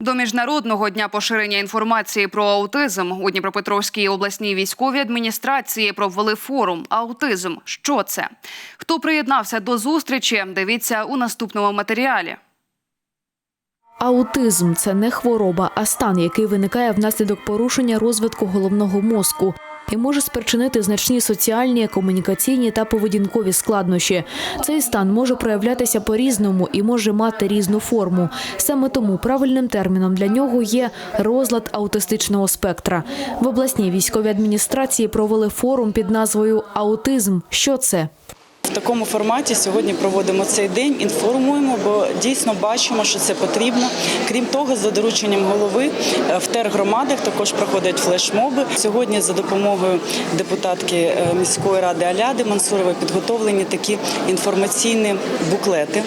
До міжнародного дня поширення інформації про аутизм у Дніпропетровській обласній військовій адміністрації провели форум Аутизм. Що це? Хто приєднався до зустрічі? Дивіться у наступному матеріалі. Аутизм це не хвороба, а стан, який виникає внаслідок порушення розвитку головного мозку і може спричинити значні соціальні, комунікаційні та поведінкові складнощі. Цей стан може проявлятися по-різному і може мати різну форму. Саме тому правильним терміном для нього є розлад аутистичного спектра. В обласній військовій адміністрації провели форум під назвою Аутизм. Що це? Такому форматі сьогодні проводимо цей день, інформуємо, бо дійсно бачимо, що це потрібно. Крім того, за дорученням голови е, в тергромадах також проходять флешмоби. Сьогодні за допомогою депутатки е, міської ради Аляди Мансурової підготовлені такі інформаційні буклети.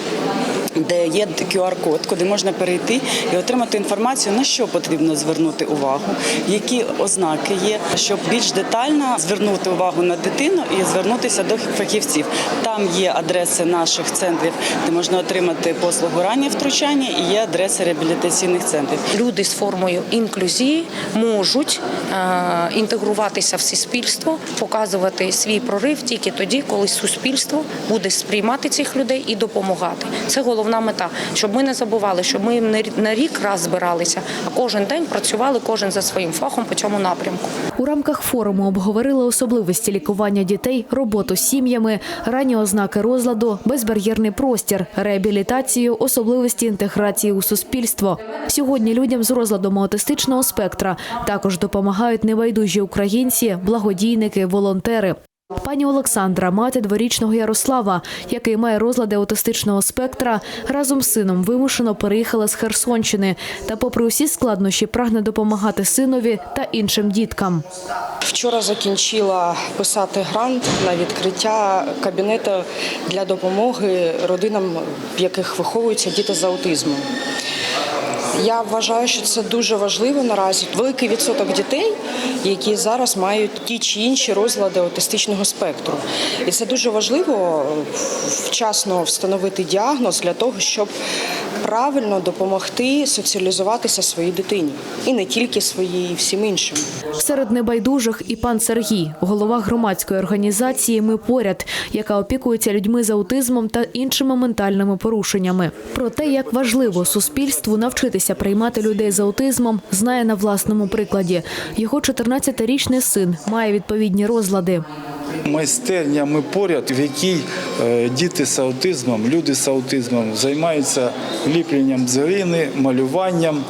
Де є QR-код, куди можна перейти і отримати інформацію, на що потрібно звернути увагу, які ознаки є, щоб більш детально звернути увагу на дитину і звернутися до фахівців. Там є адреси наших центрів, де можна отримати послугу раннє втручання, і є адреси реабілітаційних центрів. люди з формою інклюзії можуть е, інтегруватися в суспільство, показувати свій прорив тільки тоді, коли суспільство буде сприймати цих людей і допомагати. Це головна мета, щоб ми не забували, щоб ми не рік раз збиралися, а кожен день працювали кожен за своїм фахом по цьому напрямку. У рамках форуму обговорили особливості лікування дітей, роботу з сім'ями, ранні ознаки розладу, безбар'єрний простір, реабілітацію, особливості інтеграції у суспільство. Сьогодні людям з розладом аутистичного спектра також допомагають небайдужі українці, благодійники, волонтери. Пані Олександра, мати дворічного Ярослава, який має розлади аутистичного спектра, разом з сином вимушено переїхала з Херсонщини та, попри усі складнощі, прагне допомагати синові та іншим діткам. Вчора закінчила писати грант на відкриття кабінету для допомоги родинам, в яких виховуються діти з аутизмом. Я вважаю, що це дуже важливо наразі. Великий відсоток дітей, які зараз мають ті чи інші розлади аутистичного спектру. І це дуже важливо вчасно встановити діагноз для того, щоб правильно допомогти соціалізуватися своїй дитині. І не тільки своїй, і всім іншим. Серед небайдужих і пан Сергій, голова громадської організації Ми поряд, яка опікується людьми з аутизмом та іншими ментальними порушеннями. Про те, як важливо суспільству навчитися приймати людей з аутизмом, знає на власному прикладі. Його 14-річний син має відповідні розлади. Майстерня ми поряд, в якій е, діти з аутизмом, люди з аутизмом займаються ліпленням зелени, малюванням.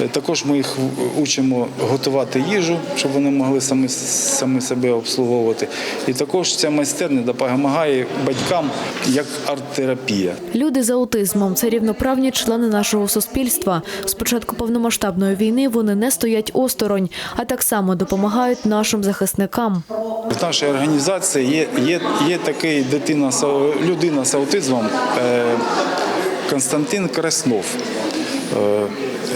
Е, Також ми їх учимо готувати їжу, щоб вони могли самі, самі себе обслуговувати. І також ця майстерня допомагає батькам як арт-терапія. Люди з аутизмом це рівноправні члени нашого суспільства. З початку повномасштабної війни вони не стоять осторонь, а так само допомагають нашим захисникам. В нашій організації є, є, є такий дитина, людина з аутизмом е, Константин Краснов. Е,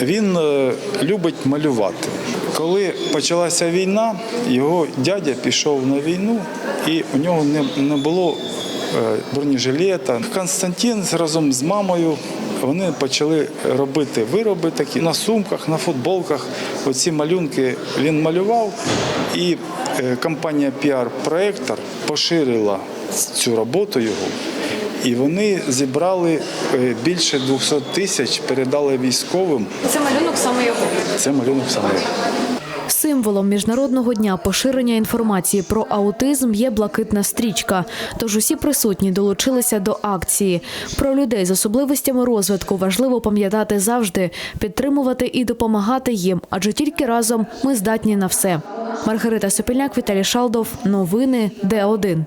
він е, любить малювати. Коли почалася війна, його дядя пішов на війну, і у нього не, було е, бронежилета. Константин разом з мамою вони почали робити вироби такі на сумках, на футболках. Оці малюнки він малював, і компанія PR-проектор поширила цю роботу його. І вони зібрали е, більше 200 тисяч, передали військовим. Це малюнок саме його. Це малюнок саме. Символом міжнародного дня поширення інформації про аутизм є блакитна стрічка. Тож усі присутні долучилися до акції. Про людей з особливостями розвитку важливо пам'ятати завжди, підтримувати і допомагати їм, адже тільки разом ми здатні на все. Маргарита Сопільняк, Віталій Шалдов. Новини Д1.